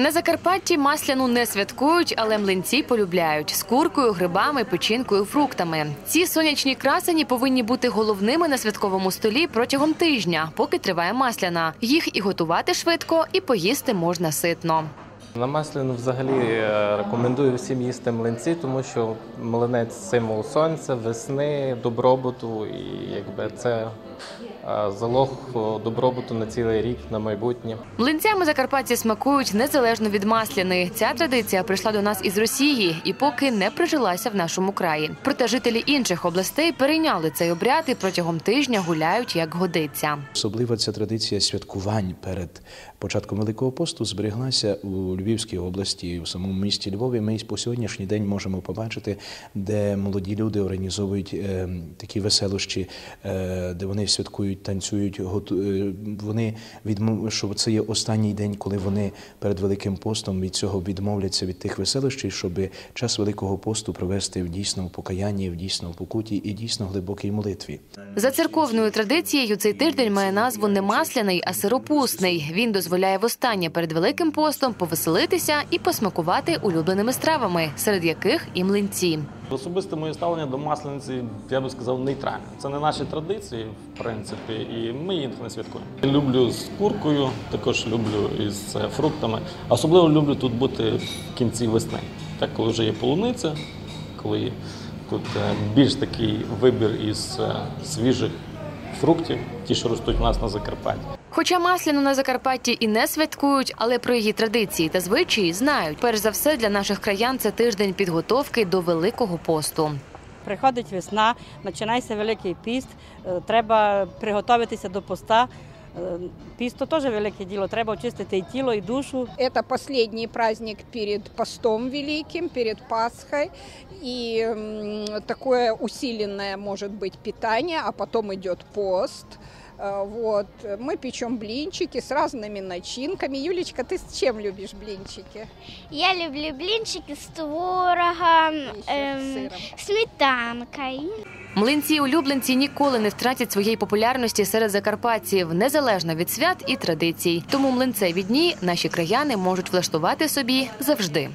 На Закарпатті масляну не святкують, але млинці полюбляють з куркою, грибами, печінкою, фруктами. Ці сонячні красені повинні бути головними на святковому столі протягом тижня, поки триває масляна. Їх і готувати швидко, і поїсти можна ситно. На масляну взагалі е, рекомендую всім їсти млинці, тому що млинець символ сонця, весни, добробуту, і якби це залог добробуту на цілий рік на майбутнє. Млинцями закарпатці смакують незалежно від масляни. Ця традиція прийшла до нас із Росії і поки не прижилася в нашому краї. Проте жителі інших областей перейняли цей обряд і протягом тижня гуляють як годиться. Особливо ця традиція святкувань перед початком Великого посту збереглася у Львівській області, у самому місті Львові. Ми по сьогоднішній день можемо побачити, де молоді люди організовують е, такі веселощі, е, де вони святкують, танцюють. готу- е, Вони відмов... що це є останній день, коли вони перед Великим постом від цього відмовляться від тих веселощів, щоб час Великого посту провести в дійсному покаянні, в дійсному покуті і дійсно глибокій молитві. За церковною традицією цей тиждень має назву не масляний, а сиропусний. Він дозволяє востаннє перед великим постом повеселитися і посмакувати улюбленими стравами, серед яких і млинці. Особисте моє ставлення до маслениці, я би сказав, нейтральне. Це не наші традиції, в принципі, і ми їх не святкуємо. Люблю з куркою, також люблю із е, фруктами. Особливо люблю тут бути в кінці весни. Так, коли вже є полуниця, коли тут е, більш такий вибір із е, свіжих фруктів, ті, що ростуть у нас на Закарпатті. Хоча масляну на Закарпатті і не святкують, але про її традиції та звичаї знають. Перш за все, для наших краян це тиждень підготовки до Великого посту. Приходить весна, починається Великий піст, е, треба приготуватися до поста. Е, Піст то теж велике діло, треба очистити і тіло, і душу. Это последний праздник перед постом великим, перед Пасхой. И м, такое усиленное может быть питание, а потом идет пост. Э, Вот. Мы печем блинчики с разными начинками. Юлечка, ты с чем любишь блинчики? Я люблю блинчики з творогом, Еще с ем, сыром. сметанкою. Млинці улюбленці ніколи не втратять своєї популярності серед закарпатців, незалежно від свят і традицій. Тому млинцеві дні наші краяни можуть влаштувати собі завжди.